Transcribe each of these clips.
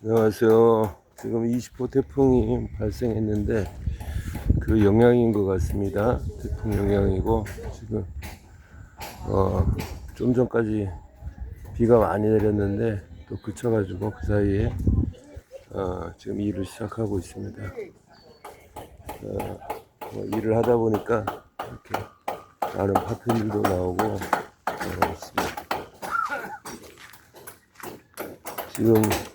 안녕하세요. 지금 20호 태풍이 발생했는데 그 영향인 것 같습니다. 태풍 영향이고 지금 어, 좀 전까지 비가 많이 내렸는데 또 그쳐가지고 그 사이에 어, 지금 일을 시작하고 있습니다. 어, 뭐 일을 하다 보니까 이렇게 나름 파편들도 나오고 어, 있습니다. 지금 어,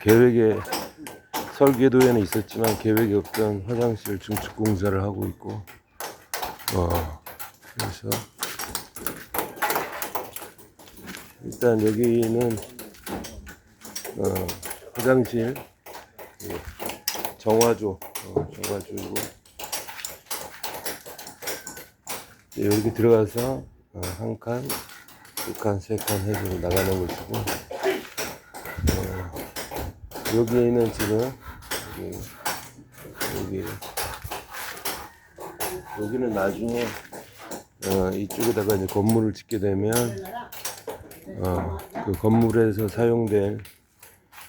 계획에 설계도에는 있었지만 계획이 없던 화장실 증축 공사를 하고 있고 어, 그래서 일단 여기는 어, 화장실 예, 정화조 어, 정화조이고 이제 여기 들어가서 어, 한 칸, 두 칸, 세 칸 해서 나가는 것이고 여기는 지금 여기, 여기 여기는 나중에 어, 이쪽에다가 이제 건물을 짓게 되면 어, 그 건물에서 사용될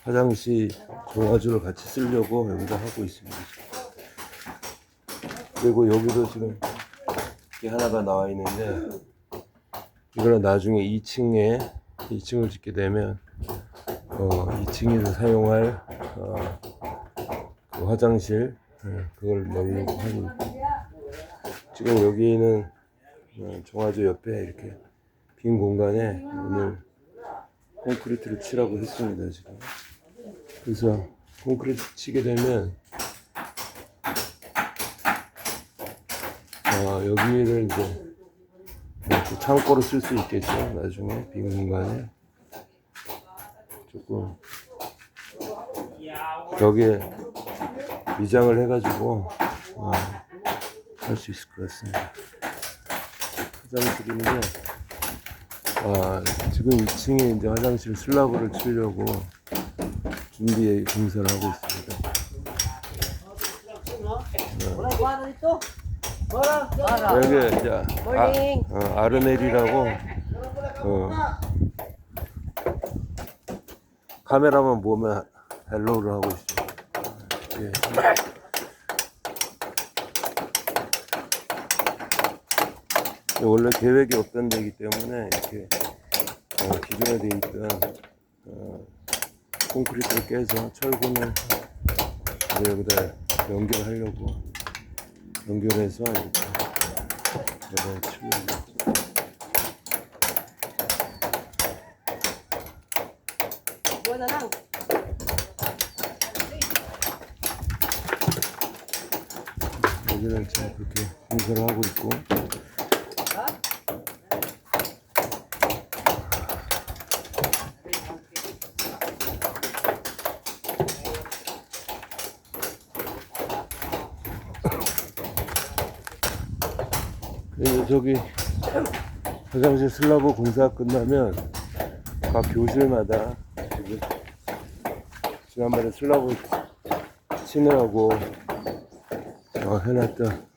화장실 정화조를 같이 쓰려고 여기다 하고 있습니다. 그리고 여기도 지금 이게 하나가 나와 있는데 이거는 나중에 2층에 2층을 짓게 되면 어, 2층에서 사용할 어, 그 화장실 예, 그걸 넣으려고 하니 지금 여기는 어, 정화조 옆에 이렇게 빈 공간에 오늘 콘크리트를 치라고 했습니다 지금. 그래서 콘크리트 치게 되면 어, 여기를 이제 이렇게 창고로 쓸 수 있겠죠? 나중에 빈 공간에 조금 벽에 미장을 해가지고 어, 할수 있을 것 같습니다. 화장실인데 아, 지금 2층에 이제 화장실 슬라브를 치려고 준비 공사를 하고 있습니다. 뭐라? 여기 이제. 아, 어, 아르넬이라고 어, 카메라만 보면 헬로우를 하고 있어요. 예. 원래 계획이 없던 데이기 때문에 이렇게 어, 기존에 돼 있던 어, 콘크리트를 깨서 철근을 여기다 연결하려고 연결해서 이렇게 이번에 치려고 여기는 지금 그렇게 공사를 하고 있고. 그리고 저기 화장실 슬라브 공사 끝나면 각 교실마다 지금 지난번에 슬라브 치느라고 어, 해놨던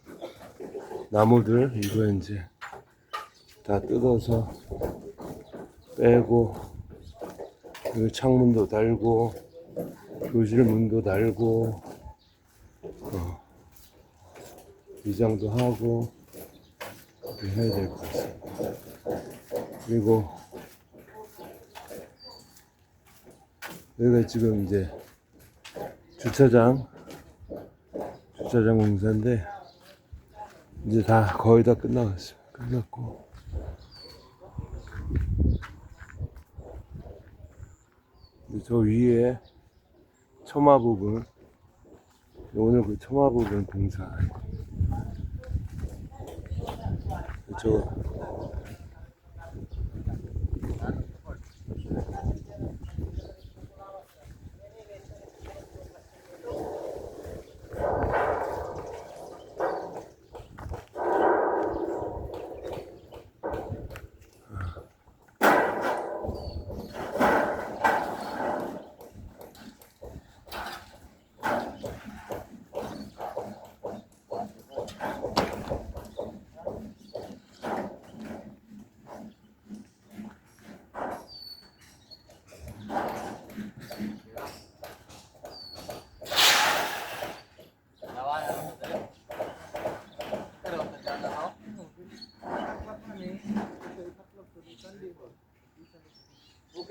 나무들 이거 이제 다 뜯어서 빼고 그 창문도 달고 교실 문도 달고 어, 위장도 하고 해야 될 것 같습니다. 그리고 여기가 지금 이제 주차장 주차장 공사인데 이제 다 거의 다 끝나갔어요. 끝났고 저 위에 처마 부분 오늘 그 처마 부분 공사 저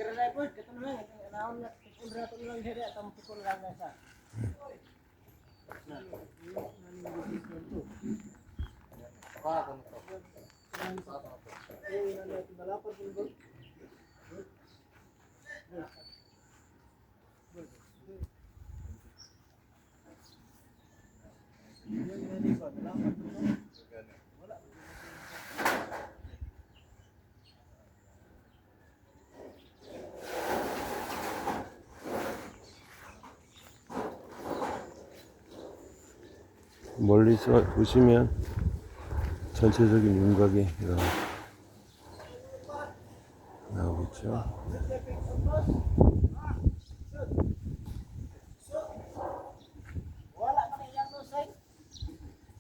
Pero na po, kato na lang. Naon na, kundra to lang dere, tampo ko lang nasa. Thank you. 멀리서 보시면 전체적인 윤곽이 이렇게 나오겠죠.